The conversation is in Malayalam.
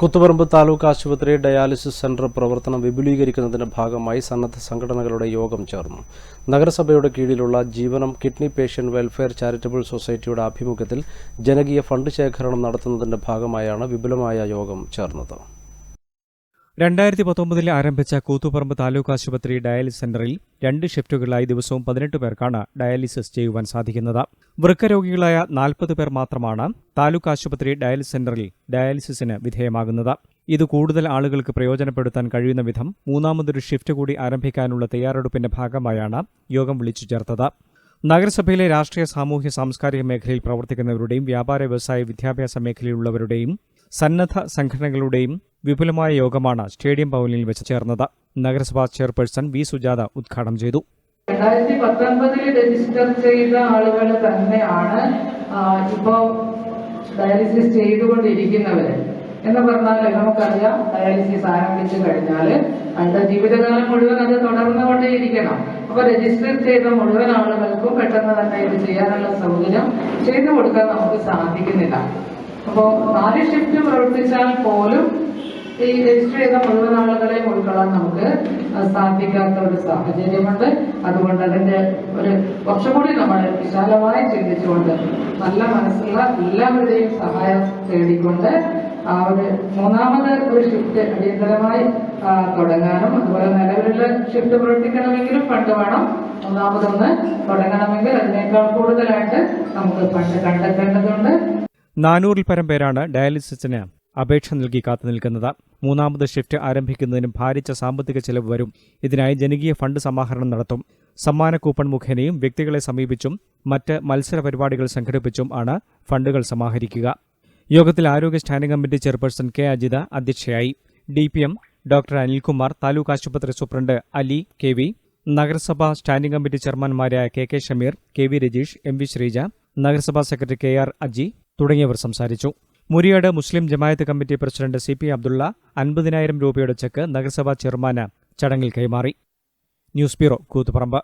കുത്തുപറമ്പ് താലൂക്ക് ആശുപത്രി ഡയാലിസിസ് സെന്റർ പ്രവർത്തനം വിപുലീകരിക്കുന്നതിന്റെ ഭാഗമായി സന്നദ്ധ സംഘടനകളുടെ യോഗം ചേർന്നു. നഗരസഭയുടെ കീഴിലുള്ള Jeevanam kidney patient welfare charitable സൊസൈറ്റിയുടെ ആഭിമുഖ്യത്തിൽ ജനകീയ ഫണ്ട് ശേഖരണം നടത്തുന്നതിന്റെ ഭാഗമായാണ് വിപുലമായ യോഗം ചേർന്നത്. രണ്ടായിരത്തി പത്തൊമ്പതിൽ ആരംഭിച്ച കൂത്തുപറമ്പ് താലൂക്ക് ആശുപത്രി ഡയാലിസിസ് സെന്ററിൽ രണ്ട് ഷിഫ്റ്റുകളിലായി ദിവസവും പതിനെട്ട് പേർക്കാണ് ഡയാലിസിസ് ചെയ്യുവാൻ സാധിക്കുന്നത്. വൃക്ക രോഗികളായ നാൽപ്പത് പേർ മാത്രമാണ് താലൂക്ക് ആശുപത്രി ഡയാലിസിസ് സെന്ററിൽ ഡയാലിസിസിന് വിധേയമാകുന്നത്. ഇത് കൂടുതൽ ആളുകൾക്ക് പ്രയോജനപ്പെടുത്താൻ കഴിയുന്ന വിധം മൂന്നാമതൊരു ഷിഫ്റ്റ് കൂടി ആരംഭിക്കാനുള്ള തയ്യാറെടുപ്പിന്റെ ഭാഗമായാണ് യോഗം വിളിച്ചു ചേർത്തത്. നഗരസഭയിലെ രാഷ്ട്രീയ സാമൂഹ്യ സാംസ്കാരിക മേഖലയിൽ പ്രവർത്തിക്കുന്നവരുടെയും വ്യാപാര വ്യവസായ വിദ്യാഭ്യാസ മേഖലയിലുള്ളവരുടെയും സന്നദ്ധ സംഘടനകളുടെയും വിപുലമായ യോഗമാണ് സ്റ്റേഡിയം ഭവനിൽ വെച്ച് ചേർന്നത്. നഗരസഭാ ചെയർപേഴ്സൺ വി. സുജാത ഉദ്ഘാടനം ചെയ്തു. രണ്ടായിരത്തി പത്തൊൻപതിൽ രജിസ്റ്റർ ചെയ്ത ആളുകൾ തന്നെയാണ് ഇപ്പോ ഡയാലിസിസ് ചെയ്തുകൊണ്ടിരിക്കുന്നവര്. എന്ന് പറഞ്ഞാൽ നമുക്കറിയാം ഡയാലിസിസ് ആരംഭിച്ചു കഴിഞ്ഞാൽ അതിന്റെ ജീവിതകാലം മുഴുവൻ അത് തുടർന്നുകൊണ്ടേയിരിക്കണം. അപ്പൊ രജിസ്റ്റർ ചെയ്ത മുഴുവൻ ആളുകൾക്കും പെട്ടെന്ന് തന്നെ ഇത് ചെയ്യാനുള്ള സൗകര്യം ചെയ്തു കൊടുക്കാൻ നമുക്ക് സാധിക്കുന്നില്ല. അപ്പോ നാല് ഷിഫ്റ്റ് പ്രവർത്തിച്ചാൽ പോലും ഈ രജിസ്റ്റർ ചെയ്ത മുഴുവൻ ആളുകളെയും ഉൾക്കൊള്ളാൻ നമുക്ക് സാധിക്കാത്ത ഒരു സാഹചര്യമുണ്ട്. അതുകൊണ്ട് അതിന്റെ ഒരു കുറച്ചുകൂടി നമ്മൾ വിശാലമായി ചിന്തിച്ചുകൊണ്ട് നല്ല മനസ്സുള്ള എല്ലാവരുടെയും സഹായം തേടിക്കൊണ്ട് ആ ഒരു മൂന്നാമത് ഒരു ഷിഫ്റ്റ് അടിയന്തരമായി തുടങ്ങാനും അതുപോലെ നിലവിലുള്ള ഷിഫ്റ്റ് പ്രവർത്തിക്കണമെങ്കിലും ഫണ്ട് വേണം. മൂന്നാമതൊന്ന് തുടങ്ങണമെങ്കിൽ അതിനേക്കാൾ കൂടുതലായിട്ട് നമുക്ക് ഫണ്ട് കണ്ടെത്തേണ്ടതുണ്ട്. നാനൂറിൽ പരം പേരാണ് ഡയാലിസിസിന് അപേക്ഷ നൽകി കാത്തുനിൽക്കുന്നത് മൂന്നാമത് ഷിഫ്റ്റ് ആരംഭിക്കുന്നതിനും ഭാരിച്ച സാമ്പത്തിക ചെലവ് വരും. ഇതിനായി ജനകീയ ഫണ്ട് സമാഹരണം നടത്തും. സമ്മാന കൂപ്പൺ മുഖേനയും വ്യക്തികളെ സമീപിച്ചും മറ്റ് മത്സര പരിപാടികൾ സംഘടിപ്പിച്ചും ആണ് ഫണ്ടുകൾ സമാഹരിക്കുക. യോഗത്തിൽ ആരോഗ്യ standing committee chairperson K Ajitha അധ്യക്ഷയായി. D P M doctor Anilkumar taluk ആശുപത്രി സൂപ്രണ്ട് അലി കെ വി. നഗരസഭാ standing committee ചെയർമാൻമാരായ K K Shameer K V Rajeesh M V Sreeja നഗരസഭാ സെക്രട്ടറി കെ ആർ അജി തുടങ്ങിയവർ സംസാരിച്ചു. Muriyad Muslim Jamaath committee president C P Abdullah അൻപതിനായിരം രൂപയുടെ ചെക്ക് നഗരസഭാ ചെയർമാന് ചടങ്ങിൽ കൈമാറി. News bureau Koothuparamba.